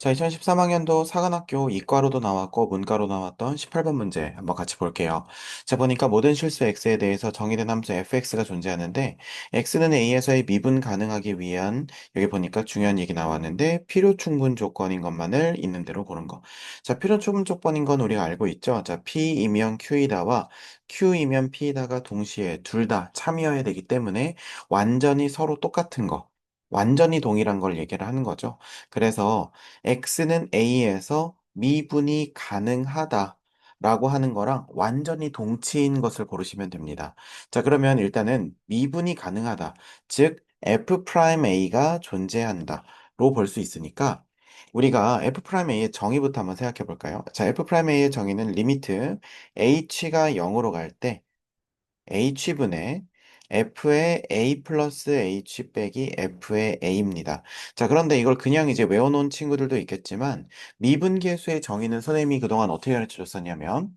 자, 2013학년도 사관학교 이과로도 나왔고 문과로 나왔던 18번 문제 한번 같이 볼게요. 자, 보니까 모든 실수 x에 대해서 정의된 함수 fx가 존재하는데 x는 a에서의 미분 가능하기 위한 여기 보니까 중요한 얘기 나왔는데 필요 충분 조건인 것만을 있는 대로 보는 거. 자, 필요 충분 조건인 건 우리가 알고 있죠. 자, p이면 q이다와 q이면 p이다가 동시에 둘 다 참여해야 되기 때문에 완전히 서로 똑같은 거. 완전히 동일한 걸 얘기를 하는 거죠. 그래서 x는 a에서 미분이 가능하다. 라고 하는 거랑 완전히 동치인 것을 고르시면 됩니다. 자, 그러면 일단은 미분이 가능하다. 즉, f'a가 존재한다. 로 볼 수 있으니까 우리가 f'a의 정의부터 한번 생각해 볼까요? 자, f'a의 정의는 리미트 h가 0으로 갈 때 h분의 f의 a 플러스 h 빼기 f의 a입니다. 자, 그런데 이걸 그냥 이제 외워놓은 친구들도 있겠지만 미분계수의 정의는 선생님이 그동안 어떻게 가르쳐 줬었냐면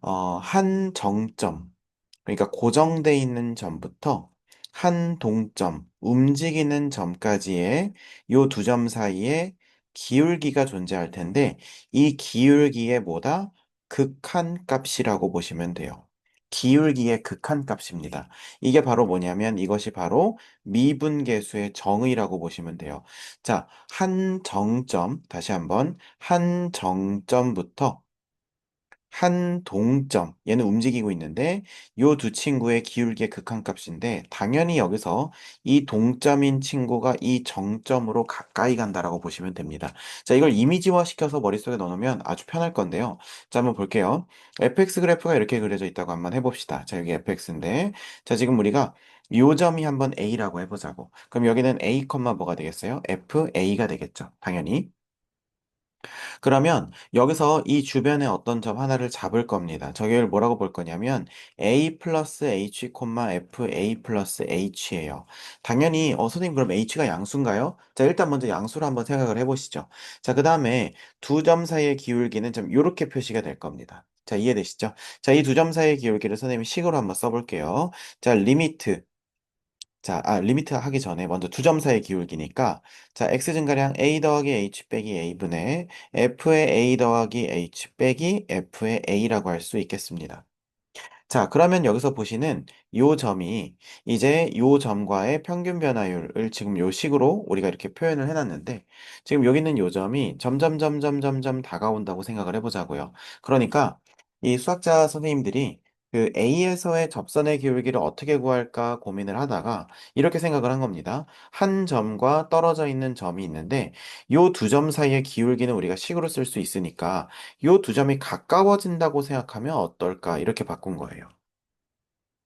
어, 한 정점, 그러니까 고정돼 있는 점부터 한 동점, 움직이는 점까지의 요 두 점 사이에 기울기가 존재할 텐데 이 기울기의 뭐다? 극한 값이라고 보시면 돼요. 기울기의 극한값입니다. 이게 바로 뭐냐면 이것이 바로 미분계수의 정의라고 보시면 돼요. 자, 한 정점, 다시 한번 한 정점부터 한 동점, 얘는 움직이고 있는데 요 두 친구의 기울기의 극한값인데 당연히 여기서 이 동점인 친구가 이 정점으로 가까이 간다라고 보시면 됩니다. 자, 이걸 이미지화 시켜서 머릿속에 넣어놓으면 아주 편할 건데요. 자, 한번 볼게요. fx 그래프가 이렇게 그려져 있다고 한번 해봅시다. 자, 여기 fx인데 자, 지금 우리가 요 점이 한번 a라고 해보자고. 그럼 여기는 a, 뭐가 되겠어요? fa가 되겠죠. 당연히. 그러면 여기서 이 주변에 어떤 점 하나를 잡을 겁니다. 저기를 뭐라고 볼 거냐면 a 플러스 h, f a 플러스 h예요. 당연히 어 선생님 그럼 h가 양수인가요? 자 일단 먼저 양수를 한번 생각을 해보시죠. 자 그 다음에 두 점 사이의 기울기는 좀 이렇게 표시가 될 겁니다. 자 이해되시죠? 자 이 두 점 사이의 기울기를 선생님이 식으로 한번 써볼게요. 자 리미트 자, 아, 리미트 하기 전에 먼저 두 점 사이의 기울기니까 자, x 증가량 a 더하기 h 빼기 a분의 f의 a 더하기 h 빼기 f의 a라고 할 수 있겠습니다. 자, 그러면 여기서 보시는 요 점이 이제 요 점과의 평균 변화율을 지금 요 식으로 우리가 이렇게 표현을 해놨는데 지금 여기 있는 요 점이 점점 점점 점점 다가온다고 생각을 해보자고요. 그러니까 이 수학자 선생님들이 그 A에서의 접선의 기울기를 어떻게 구할까 고민을 하다가 이렇게 생각을 한 겁니다. 한 점과 떨어져 있는 점이 있는데 요 두 점 사이의 기울기는 우리가 식으로 쓸 수 있으니까 요 두 점이 가까워진다고 생각하면 어떨까 이렇게 바꾼 거예요.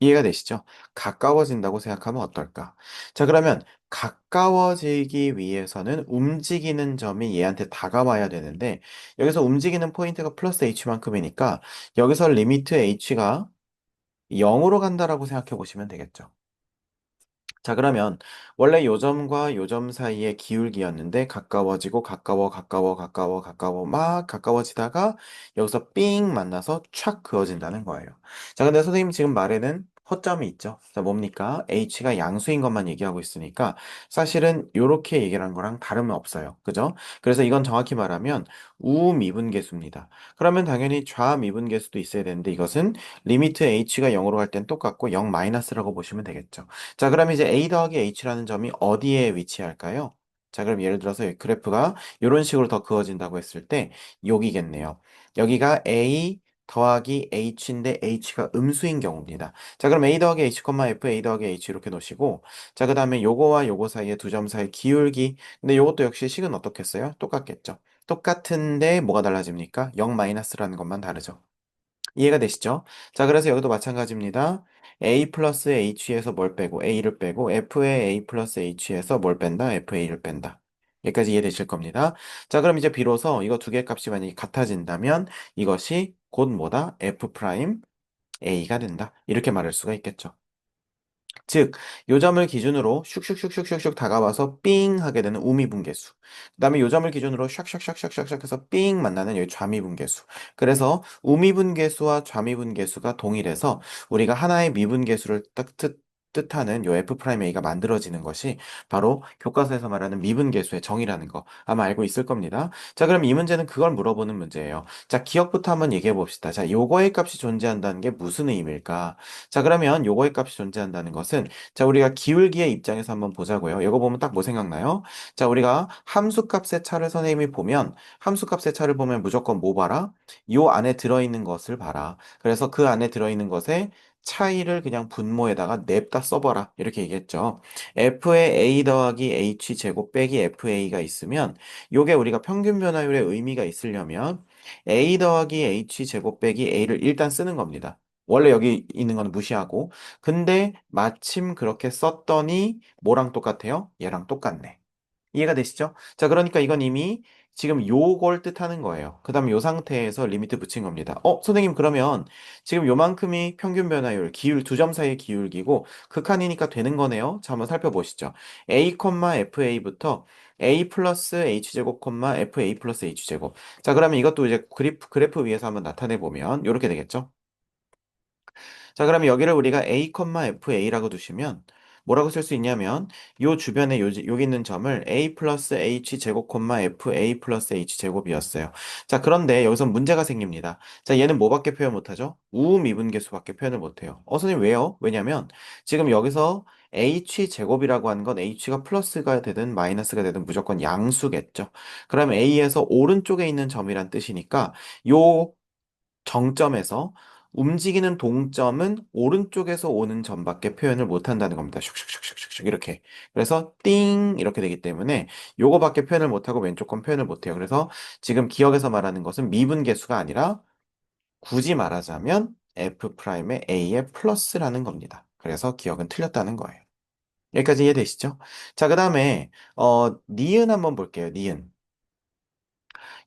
이해가 되시죠? 가까워진다고 생각하면 어떨까? 자, 그러면 가까워지기 위해서는 움직이는 점이 얘한테 다가와야 되는데 여기서 움직이는 포인트가 플러스 h만큼이니까 여기서 리미트 h가 0으로 간다라고 생각해 보시면 되겠죠. 자, 그러면 원래 요 점과 요점 사이의 기울기였는데 가까워지고 가까워 가까워 가까워 가까워 막 가까워지다가 여기서 삥 만나서 촥 그어진다는 거예요. 자, 근데 선생님 지금 말에는 허점이 있죠. 자, 뭡니까? h가 양수인 것만 얘기하고 있으니까 사실은 요렇게 얘기를 한 거랑 다름은 없어요. 그죠? 그래서 이건 정확히 말하면 우미분계수입니다. 그러면 당연히 좌미분계수도 있어야 되는데 이것은 리미트 h가 0으로 갈 땐 똑같고 0 마이너스라고 보시면 되겠죠. 자, 그럼 이제 a 더하기 h라는 점이 어디에 위치할까요? 자, 그럼 예를 들어서 이 그래프가 이런 식으로 더 그어진다고 했을 때 여기겠네요. 여기가 a 더하기 h인데 h가 음수인 경우입니다. 자, 그럼 a 더하기 h, f a 더하기 h 이렇게 놓으시고 자, 그 다음에 요거와 요거 사이에 두 점 사이 기울기 근데 요것도 역시 식은 어떻겠어요? 똑같겠죠. 똑같은데 뭐가 달라집니까? 0 마이너스라는 것만 다르죠. 이해가 되시죠? 자, 그래서 여기도 마찬가지입니다. a 플러스 h에서 뭘 빼고 a를 빼고 f의 a 플러스 h에서 뭘 뺀다? fa를 뺀다. 여기까지 이해되실 겁니다. 자, 그럼 이제 비로소 이거 두 개의 값이 만약에 같아진다면 이것이 곧 뭐다? f 프라임 a가 된다. 이렇게 말할 수가 있겠죠. 즉, 요 점을 기준으로 슉슉슉슉슉슉 다가와서 삥 하게 되는 우미분계수. 그 다음에 요 점을 기준으로 샥샥샥샥샥 해서 삥 만나는 여기 좌미분계수. 그래서 우미분계수와 좌미분계수가 동일해서 우리가 하나의 미분계수를 딱 뜻 하는 요 F'A가 만들어지는 것이 바로 교과서에서 말하는 미분계수의 정의라는 거 아마 알고 있을 겁니다. 자, 그럼 이 문제는 그걸 물어보는 문제예요. 자, 기억부터 한번 얘기해 봅시다. 자, 요거의 값이 존재한다는 게 무슨 의미일까? 자, 그러면 요거의 값이 존재한다는 것은 자, 우리가 기울기의 입장에서 한번 보자고요. 이거 보면 딱 뭐 생각나요? 자, 우리가 함수값의 차를 선생님이 보면 함수값의 차를 보면 무조건 뭐 봐라? 요 안에 들어있는 것을 봐라. 그래서 그 안에 들어있는 것에 차이를 그냥 분모에다가 냅다 써봐라. 이렇게 얘기했죠. f의 a 더하기 h 제곱 빼기 fa가 있으면 요게 우리가 평균 변화율의 의미가 있으려면 a 더하기 h 제곱 빼기 a를 일단 쓰는 겁니다. 원래 여기 있는 건 무시하고. 근데 마침 그렇게 썼더니 뭐랑 똑같아요? 얘랑 똑같네. 이해가 되시죠? 자, 그러니까 이건 이미 지금 요걸 뜻하는 거예요. 그 다음에 요 상태에서 리미트 붙인 겁니다. 어, 선생님, 그러면 지금 요만큼이 평균 변화율, 기울, 두 점 사이의 기울기고 극한이니까 되는 거네요. 자, 한번 살펴보시죠. a, fa부터 a 플러스 h제곱, fa 플러스 h제곱. 자, 그러면 이것도 이제 그래프, 그래프 위에서 한번 나타내 보면 이렇게 되겠죠? 자, 그러면 여기를 우리가 a, fa라고 두시면 뭐라고 쓸 수 있냐면 요 주변에 요, 여기 있는 점을 a 플러스 h 제곱 콤마 fa 플러스 h 제곱이었어요. 자, 그런데 여기서 문제가 생깁니다. 자, 얘는 뭐밖에 표현 못하죠? 우미분계수밖에 표현을 못해요. 어, 선생님 왜요? 왜냐면 지금 여기서 h 제곱이라고 하는 건 h가 플러스가 되든 마이너스가 되든 무조건 양수겠죠. 그럼 a에서 오른쪽에 있는 점이란 뜻이니까 요 정점에서 움직이는 동점은 오른쪽에서 오는 점밖에 표현을 못 한다는 겁니다. 슉슉슉슉슉 이렇게. 그래서 띵 이렇게 되기 때문에 요거밖에 표현을 못 하고 왼쪽 건 표현을 못 해요. 그래서 지금 기억에서 말하는 것은 미분계수가 아니라 굳이 말하자면 F'의 A의 플러스라는 겁니다. 그래서 기억은 틀렸다는 거예요. 여기까지 이해되시죠? 자, 그 다음에 어, 니은 한번 볼게요. 니은.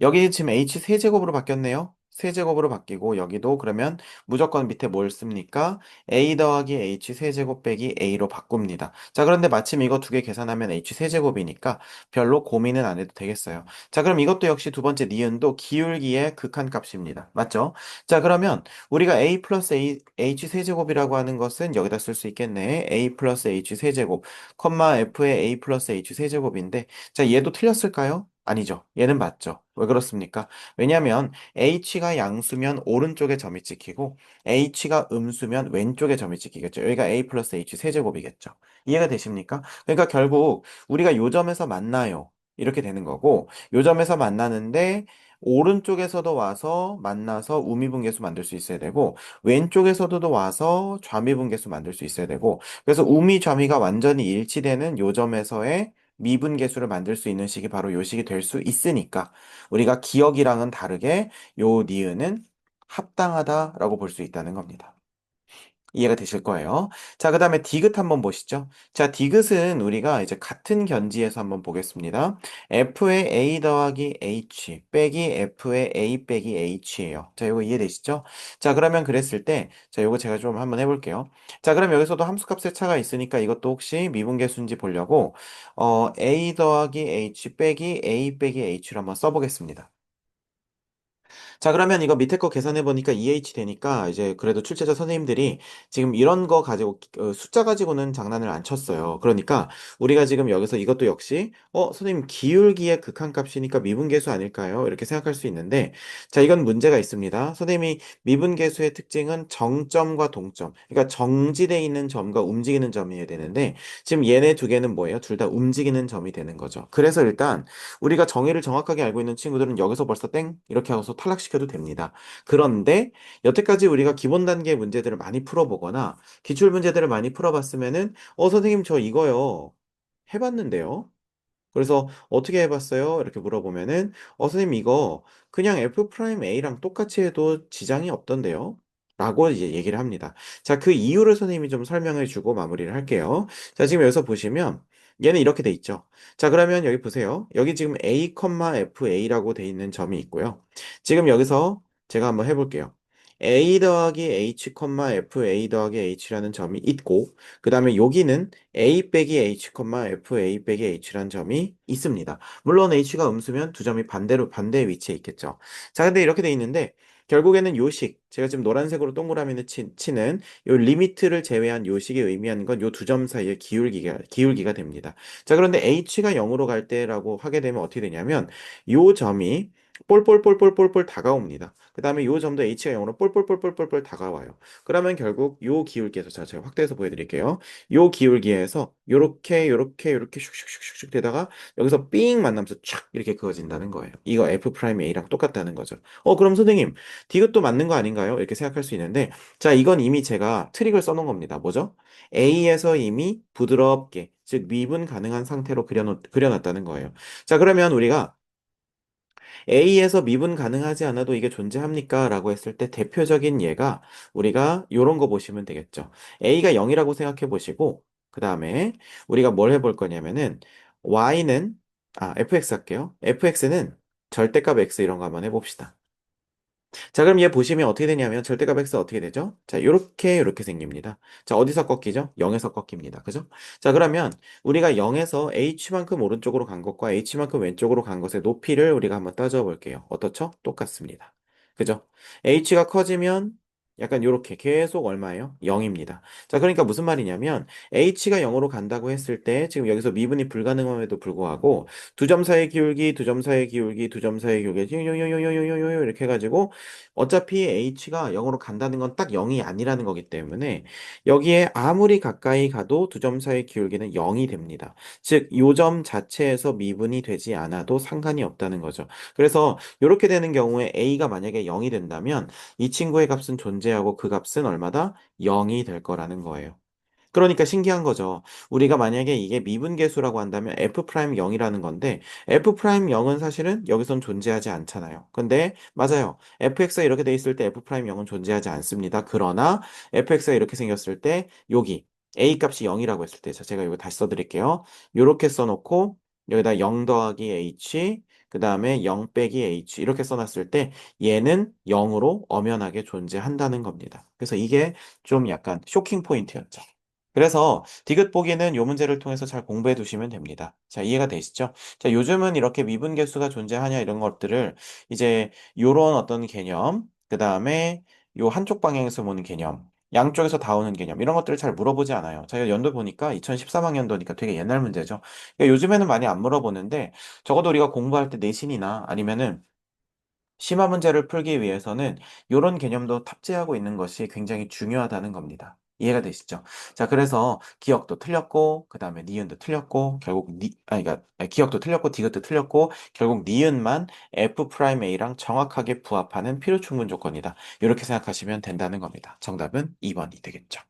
여기 지금 h 세제곱으로 바뀌었네요. 세제곱으로 바뀌고 여기도 그러면 무조건 밑에 뭘 씁니까? a 더하기 h 세제곱 빼기 a로 바꿉니다. 자 그런데 마침 이거 두 개 계산하면 h 세제곱이니까 별로 고민은 안 해도 되겠어요. 자 그럼 이것도 역시 두 번째 니은도 기울기의 극한값입니다. 맞죠? 자 그러면 우리가 a 플러스 a, h 세제곱이라고 하는 것은 여기다 쓸 수 있겠네. a 플러스 h 세제곱 컴마 f의 a 플러스 h 세제곱인데 자 얘도 틀렸을까요? 아니죠. 얘는 맞죠. 왜 그렇습니까? 왜냐하면 h가 양수면 오른쪽에 점이 찍히고 h가 음수면 왼쪽에 점이 찍히겠죠. 여기가 a 플러스 h 세제곱이겠죠. 이해가 되십니까? 그러니까 결국 우리가 요 점에서 만나요. 이렇게 되는 거고 요 점에서 만나는데 오른쪽에서도 와서 만나서 우미분계수 만들 수 있어야 되고 왼쪽에서도 와서 좌미분계수 만들 수 있어야 되고 그래서 우미 좌미가 완전히 일치되는 요 점에서의 미분 계수를 만들 수 있는 식이 바로 요 식이 될 수 있으니까 우리가 기억이랑은 다르게 요 니은은 합당하다라고 볼 수 있다는 겁니다. 이해가 되실 거예요. 자, 그 다음에 디귿 한번 보시죠. 자, 디귿은 우리가 이제 같은 견지에서 한번 보겠습니다. f의 a 더하기 h 빼기 f의 a 빼기 h예요. 자, 이거 이해되시죠? 자, 그러면 그랬을 때, 자, 이거 제가 좀 한번 해볼게요. 자, 그럼 여기서도 함수값의 차가 있으니까 이것도 혹시 미분계수인지 보려고, 어, a 더하기 h 빼기 a 빼기 h를 한번 써보겠습니다. 자, 그러면 이거 밑에 거 계산해 보니까 EH 되니까 이제 그래도 출제자 선생님들이 지금 이런 거 가지고 어, 숫자 가지고는 장난을 안 쳤어요. 그러니까 우리가 지금 여기서 이것도 역시 어, 선생님 기울기의 극한값이니까 미분계수 아닐까요? 이렇게 생각할 수 있는데 자, 이건 문제가 있습니다. 선생님이 미분계수의 특징은 정점과 동점. 그러니까 정지되어 있는 점과 움직이는 점이어야 되는데 지금 얘네 두 개는 뭐예요? 둘 다 움직이는 점이 되는 거죠. 그래서 일단 우리가 정의를 정확하게 알고 있는 친구들은 여기서 벌써 땡 이렇게 하고서 탈락시켜 시켜도 됩니다. 그런데 여태까지 우리가 기본 단계 문제들을 많이 풀어보거나 기출 문제들을 많이 풀어봤으면은 어 선생님 저 이거요 해봤는데요. 그래서 어떻게 해봤어요? 이렇게 물어보면은 어 선생님 이거 그냥 f 프라임 a랑 똑같이 해도 지장이 없던데요. 라고 이제 얘기를 합니다. 자, 그 이유를 선생님이 좀 설명해 주고 마무리를 할게요. 자, 지금 여기서 보시면 얘는 이렇게 돼 있죠. 자, 그러면 여기 보세요. 여기 지금 a, fa라고 돼 있는 점이 있고요. 지금 여기서 제가 한번 해볼게요. a 더하기 h, f a 더하기 h라는 점이 있고 그 다음에 여기는 a 빼기 h, f a 빼기 h라는 점이 있습니다. 물론 h가 음수면 두 점이 반대로 반대 위치에 있겠죠. 자, 근데 이렇게 돼 있는데 결국에는 요식, 제가 지금 노란색으로 동그라미를 치, 치는 요 리미트를 제외한 요식이 의미하는 건 요 두 점 사이의 기울기가, 기울기가 됩니다. 자, 그런데 h가 0으로 갈 때라고 하게 되면 어떻게 되냐면 요 점이 볼볼볼볼볼볼 다가옵니다. 그 다음에 요 점도 h가 0으로 볼볼볼볼볼볼 다가와요. 그러면 결국 요 기울기에서 자, 제가 확대해서 보여드릴게요. 요 기울기에서 요렇게 요렇게 요렇게 슉슉슉슉슉 되다가 여기서 삥 만나면서 촥 이렇게 그어진다는 거예요. 이거 f'A랑 똑같다는 거죠. 어, 그럼 선생님, 디귿도 맞는 거 아닌가요? 이렇게 생각할 수 있는데, 자, 이건 이미 제가 트릭을 써놓은 겁니다. 뭐죠? A에서 이미 부드럽게, 즉 미분 가능한 상태로 그려놓, 그려놨다는 거예요. 자, 그러면 우리가 A에서 미분 가능하지 않아도 이게 존재합니까? 라고 했을 때 대표적인 예가 우리가 이런 거 보시면 되겠죠. A가 0이라고 생각해 보시고, 그 다음에 우리가 뭘 해볼 거냐면은 Y는, 아, fx 할게요. fx는 절대값 x 이런 거 한번 해봅시다. 자, 그럼 얘 보시면 어떻게 되냐면 절대값 x 어떻게 되죠? 자, 요렇게 요렇게 생깁니다. 자, 어디서 꺾이죠? 0에서 꺾입니다. 그죠? 자, 그러면 우리가 0에서 h만큼 오른쪽으로 간 것과 h만큼 왼쪽으로 간 것의 높이를 우리가 한번 따져 볼게요. 어떻죠? 똑같습니다. 그죠? h가 커지면 약간 요렇게 계속 얼마예요? 0입니다. 자, 그러니까 무슨 말이냐면 h가 0으로 간다고 했을 때 지금 여기서 미분이 불가능함에도 불구하고 두 점 사이의 기울기, 두 점 사이의 기울기, 두 점 사이의 기울기 이렇게 해가지고 어차피 h가 0으로 간다는 건 딱 0이 아니라는 거기 때문에 여기에 아무리 가까이 가도 두 점 사이의 기울기는 0이 됩니다. 즉, 요 점 자체에서 미분이 되지 않아도 상관이 없다는 거죠. 그래서 이렇게 되는 경우에 a가 만약에 0이 된다면 이 친구의 값은 존재 하고 그 값은 얼마다? 0이 될 거라는 거예요. 그러니까 신기한 거죠. 우리가 만약에 이게 미분계수라고 한다면 f'0이라는 건데 f'0은 사실은 여기선 존재하지 않잖아요. 근데 맞아요. fx가 이렇게 돼 있을 때 f'0은 존재하지 않습니다. 그러나 fx가 이렇게 생겼을 때 여기 a 값이 0이라고 했을 때 제가 이거 다시 써드릴게요. 이렇게 써놓고 여기다 0 더하기 h 그 다음에 0 빼기 h 이렇게 써놨을 때 얘는 0으로 엄연하게 존재한다는 겁니다. 그래서 이게 좀 약간 쇼킹 포인트였죠. 그래서 디귿 보기는 요 문제를 통해서 잘 공부해 두시면 됩니다. 자, 이해가 되시죠? 자, 요즘은 이렇게 미분계수가 존재하냐 이런 것들을 이제 요런 어떤 개념, 그 다음에 요 한쪽 방향에서 보는 개념, 양쪽에서 다 오는 개념 이런 것들을 잘 물어보지 않아요. 저희가 연도 보니까 2013학년도니까 되게 옛날 문제죠. 그러니까 요즘에는 많이 안 물어보는데 적어도 우리가 공부할 때 내신이나 아니면은 심화 문제를 풀기 위해서는 이런 개념도 탑재하고 있는 것이 굉장히 중요하다는 겁니다. 이해가 되시죠? 자, 그래서 기억도 틀렸고, 그 다음에 니은도 틀렸고, 결국 니, 아니, 그러니까 기억도 틀렸고, 디귿도 틀렸고, 결국 니은만 F'A랑 정확하게 부합하는 필요 충분 조건이다. 이렇게 생각하시면 된다는 겁니다. 정답은 2번이 되겠죠.